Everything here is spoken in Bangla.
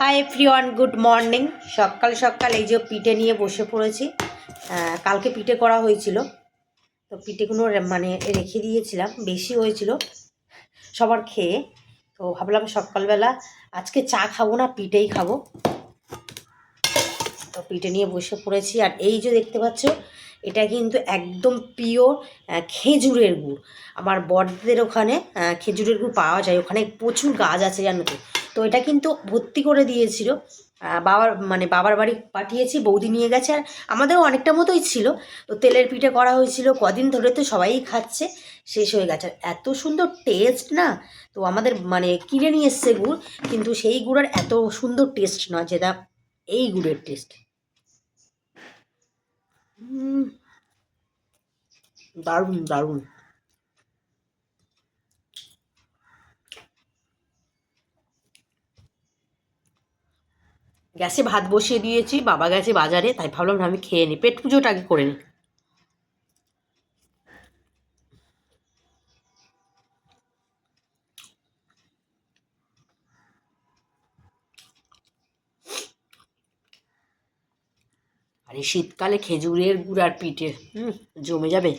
হাই এভরিওয়ান গুড মর্নিং সকাল সকাল এই যে পিঠে নিয়ে বসে পড়েছি। কালকে পিঠে করা হয়েছিল। তো পিঠেগুলো মানে রেখে দিয়েছিলাম, বেশি হয়েছিল সবার খেয়ে। তো ভাবলাম সকালবেলা আজকে চা খাব না, পিঠেই খাব। তো পিঠে নিয়ে বসে পড়েছি। আর এই যে দেখতে পাচ্ছ, এটা কিন্তু একদম পিওর খেজুরের গুড়। আমার বড়দের ওখানে খেজুরের গুড় পাওয়া যায়। ওখানে প্রচুর গাছ আছে, জানো তো। তো এটা কিন্তু ভর্তি করে দিয়েছিল। বাবার মানে বাবার বাড়ি পাঠিয়েছি, বৌদি নিয়ে গেছে। আর আমাদেরও অনেকটা মতোই ছিল। তো তেলের পিঠে করা হয়েছিল, কদিন ধরে তো সবাই খাচ্ছে, শেষ হয়ে গেছে। আর এত সুন্দর টেস্ট না? তো আমাদের মানে কিনে নিয়ে এসছে গুড়, কিন্তু সেই গুড়ের এত সুন্দর টেস্ট নয় যেটা এই গুড়ের টেস্ট দারুণ দারুণ। গ্যাসে ভাত বসিয়ে দিয়েছি, বাবা গেছে বাজারে, তাই ভাবলাম আমি খেয়ে নিই পেট পুজোটা আগে করে নিই আর শীতকালে খেজুরের গুড় আর পিঠে, হুম, জমে যাবে।